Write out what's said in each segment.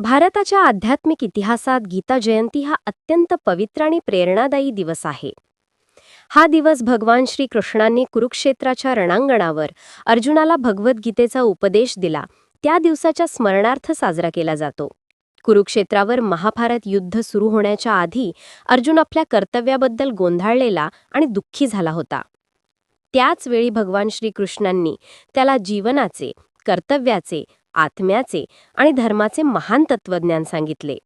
भारताच्या आध्यात्मिक इतिहासात गीता जयंती हा अत्यंत पवित्र आणि प्रेरणादायी दिवस आहे. हा दिवस भगवान श्रीकृष्णांनी कुरुक्षेत्राच्या रणांगणावर अर्जुनाला भगवद्गीतेचा उपदेश दिला. त्या दिवसाच्या स्मरणार्थ साजरा केला जातो. कुरुक्षेत्रावर महाभारत युद्ध सुरू होण्याच्या आधी अर्जुन आपल्या कर्तव्याबद्दल गोंधळलेला आणि दुःखी झाला होता. त्याच वेळी भगवान श्रीकृष्णांनी त्याला जीवनाचे कर्तव्याचे आत्म्याचे आणि धर्माचे महान तत्वज्ञान सांगितले.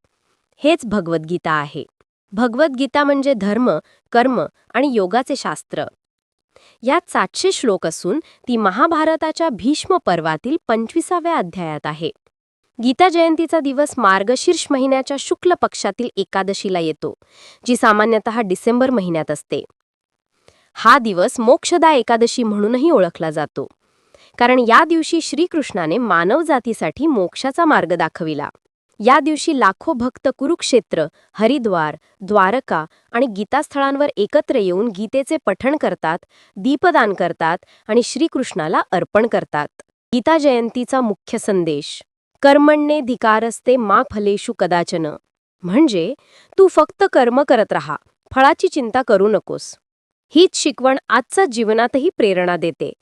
हेच भगवद्गीता आहे. भगवद्गीता म्हणजे धर्म कर्म आणि योगाचे शास्त्र. यात सातशे श्लोक असून ती महाभारताच्या भीष्म पर्वातील पंचवीसाव्या अध्यायात आहे. गीता जयंतीचा दिवस मार्गशीर्ष महिन्याच्या शुक्ल पक्षातील एकादशीला येतो जी सामान्यतः डिसेंबर महिन्यात असते. हा दिवस मोक्षदा एकादशी म्हणूनही ओळखला जातो. कारण या दिवशी श्रीकृष्णाने मानवजातीसाठी मोक्षाचा मार्ग दाखविला. या दिवशी लाखो भक्त कुरुक्षेत्र हरिद्वार द्वारका आणि गीतास्थळांवर एकत्र येऊन गीतेचे पठण करतात दीपदान करतात आणि श्रीकृष्णाला अर्पण करतात. गीता जयंतीचा मुख्य संदेश कर्मण्ये धिकारस्ते मा फलेषु कदाचन. म्हणजे तू फक्त कर्म करत राहा फळाची चिंता करू नकोस. हीच शिकवण आजच्या जीवनातही प्रेरणा देते.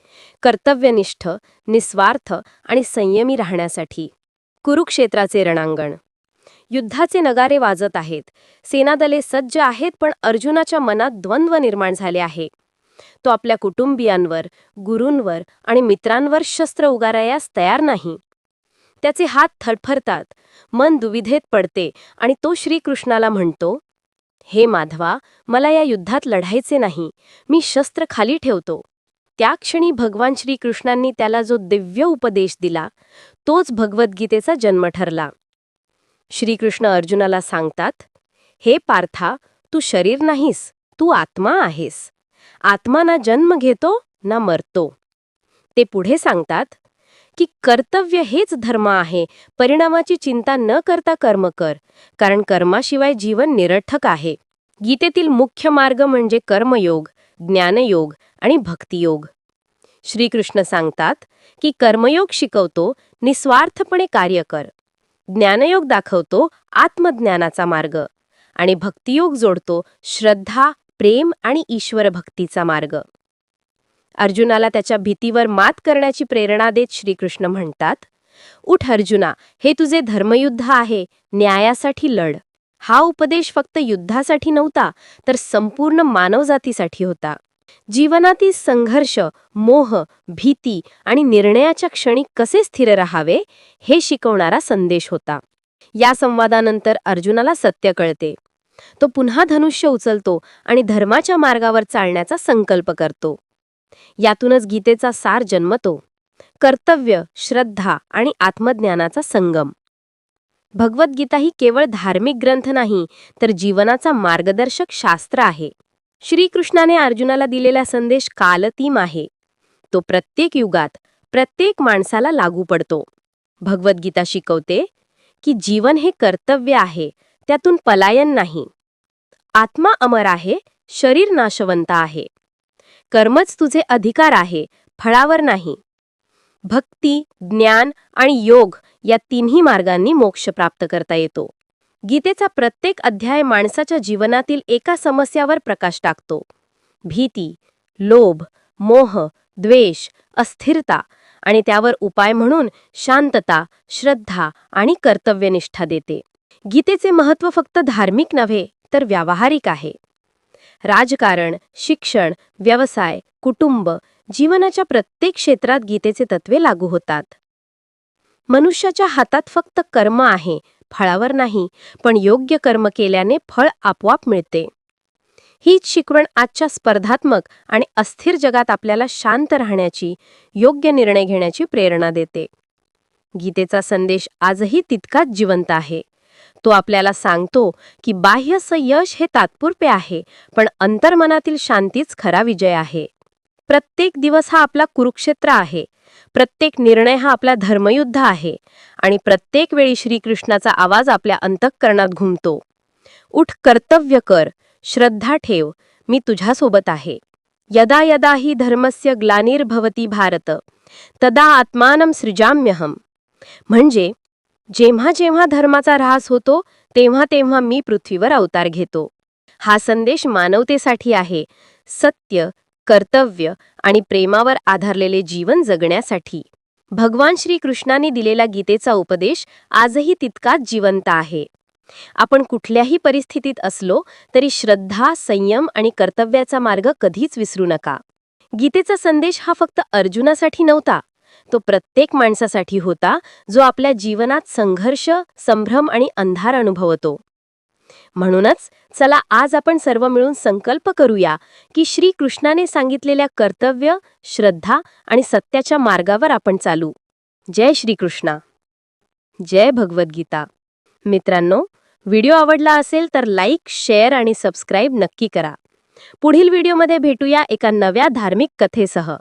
कर्तव्यनिष्ठ निस्वार्थ आणि संयमी राहण्यासाठी. कुरुक्षेत्राचे रणांगण. युद्धाचे नगारे वाजत आहेत. सेनादले सज्ज आहेत पण अर्जुनाच्या मनात द्वंद्व निर्माण झाले आहे. तो आपल्या कुटुंबियांवर गुरूंवर आणि मित्रांवर शस्त्र उगारायास तयार नाही. त्याचे हात थरफरतात मन दुविधेत पडते आणि तो श्रीकृष्णाला म्हणतो हे माधवा मला या युद्धात लढायचे नाही. मी शस्त्र खाली ठेवतो. त्या क्षणी भगवान श्रीकृष्णांनी त्याला जो दिव्य उपदेश दिला तोच भगवद्गीतेचा जन्म ठरला. श्रीकृष्ण अर्जुनाला सांगतात हे पार्था तू शरीर नाहीस तू आत्मा आहेस. आत्मा ना जन्म घेतो ना मरतो. ते पुढे सांगतात की कर्तव्य हेच धर्म आहे. परिणामाची चिंता न करता कर्म कर. कारण कर्माशिवाय जीवन निरर्थक आहे. गीतेतील मुख्य मार्ग म्हणजे कर्मयोग ज्ञानयोग आणि भक्तियोग. श्रीकृष्ण सांगतात की कर्मयोग शिकवतो निस्वार्थपणे कार्य कर. ज्ञानयोग दाखवतो आत्मज्ञानाचा मार्ग. आणि भक्तियोग जोडतो श्रद्धा प्रेम आणि ईश्वर भक्तीचा मार्ग. अर्जुनाला त्याच्या भीतीवर मात करण्याची प्रेरणा देत श्रीकृष्ण म्हणतात उठ अर्जुना हे तुझे धर्मयुद्ध आहे न्यायासाठी लढ. हा उपदेश फक्त युद्धासाठी नव्हता तर संपूर्ण मानवजातीसाठी होता. जीवनातील संघर्ष मोह भीती आणि निर्णयाच्या क्षणी कसे स्थिर राहावे हे शिकवणारा संदेश होता. या संवादानंतर अर्जुनाला सत्य कळते. तो पुन्हा धनुष्य उचलतो आणि धर्माच्या मार्गावर चालण्याचा संकल्प करतो. यातूनच गीतेचा सार जन्मतो कर्तव्य श्रद्धा आणि आत्मज्ञानाचा संगम. भगवद्गीता ही केवळ धार्मिक ग्रंथ नाही तर जीवनाचा मार्गदर्शक शास्त्र आहे. श्रीकृष्णाने अर्जुनाला दिलेला संदेश कालतीम आहे. तो प्रत्येक युगात प्रत्येक माणसाला लागू पडतो. भगवद्गीता शिकवते की जीवन हे कर्तव्य आहे त्यातून पलायन नाही. आत्मा अमर आहे शरीर नाशवंत आहे. कर्मच तुझे अधिकार आहे फळावर नाही. भक्ती ज्ञान आणि योग या तिन्ही मार्गांनी मोक्ष प्राप्त करता येतो. गीतेचा प्रत्येक अध्याय माणसाच्या जीवनातील एका समस्यावर प्रकाश टाकतो. भीती लोभ मोह द्वेष अस्थिरता आणि त्यावर उपाय म्हणून शांतता श्रद्धा आणि कर्तव्यनिष्ठा देते. गीतेचे महत्त्व फक्त धार्मिक नव्हे तर व्यावहारिक आहे. राजकारण शिक्षण व्यवसाय कुटुंब जीवनाच्या प्रत्येक क्षेत्रात गीतेचे तत्वे लागू होतात. मनुष्याच्या हातात फक्त कर्म आहे फळावर नाही पण योग्य कर्म केल्याने फळ आपोआप मिळते. हीच शिकवण आजच्या स्पर्धात्मक आणि अस्थिर जगात आपल्याला शांत राहण्याची योग्य निर्णय घेण्याची प्रेरणा देते. गीतेचा संदेश आजही तितकाच जिवंत आहे. तो आपल्याला सांगतो की बाह्य यश हे तात्पुरते आहे पण अंतर्मनातील शांतीच खरा विजय आहे. प्रत्येक दिवस हा आपला कुरुक्षेत्र आहे. प्रत्येक निर्णय हा आपला धर्मयुद्ध आहे. आणि प्रत्येक वेळी श्रीकृष्णाचा आवाज आपल्या अंतःकरणात घुमतो. उठ कर्तव्य कर. श्रद्धा ठेव. मी तुझ्यासोबत आहे. यदा यदा ही धर्मस्य ग्लानिर्भवती भारत. तदा आत्मानम सृजाम्यहम. म्हणजे जेव्हा जेव्हा धर्माचा ऱ्हास होतो तेव्हा तेव्हा मी पृथ्वीवर अवतार घेतो. हा संदेश मानवतेसाठी आहे. सत्य कर्तव्य आणि प्रेमावर आधारलेले जीवन जगण्यासाठी. भगवान श्रीकृष्णाने दिलेला गीतेचा उपदेश आजही तितकाच जिवंत आहे. आपण कुठल्याही परिस्थितीत असलो तरी श्रद्धा संयम आणि कर्तव्याचा मार्ग कधीच विसरू नका. गीतेचा संदेश हा फक्त अर्जुनासाठी नव्हता तो प्रत्येक माणसासाठी होता जो आपल्या जीवनात संघर्ष संभ्रम आणि अंधार अनुभवतो. म्हणूनच चला आज आपण सर्व मिळून संकल्प करूया की श्रीकृष्णाने सांगितलेल्या कर्तव्य श्रद्धा आणि सत्याच्या मार्गावर आपण चालू. जय श्रीकृष्णा. जय भगवद्गीता. मित्रांनो व्हिडिओ आवडला असेल तर लाईक शेअर आणि सबस्क्राईब नक्की करा. पुढील व्हिडिओमध्ये भेटूया एका नव्या धार्मिक कथेसह.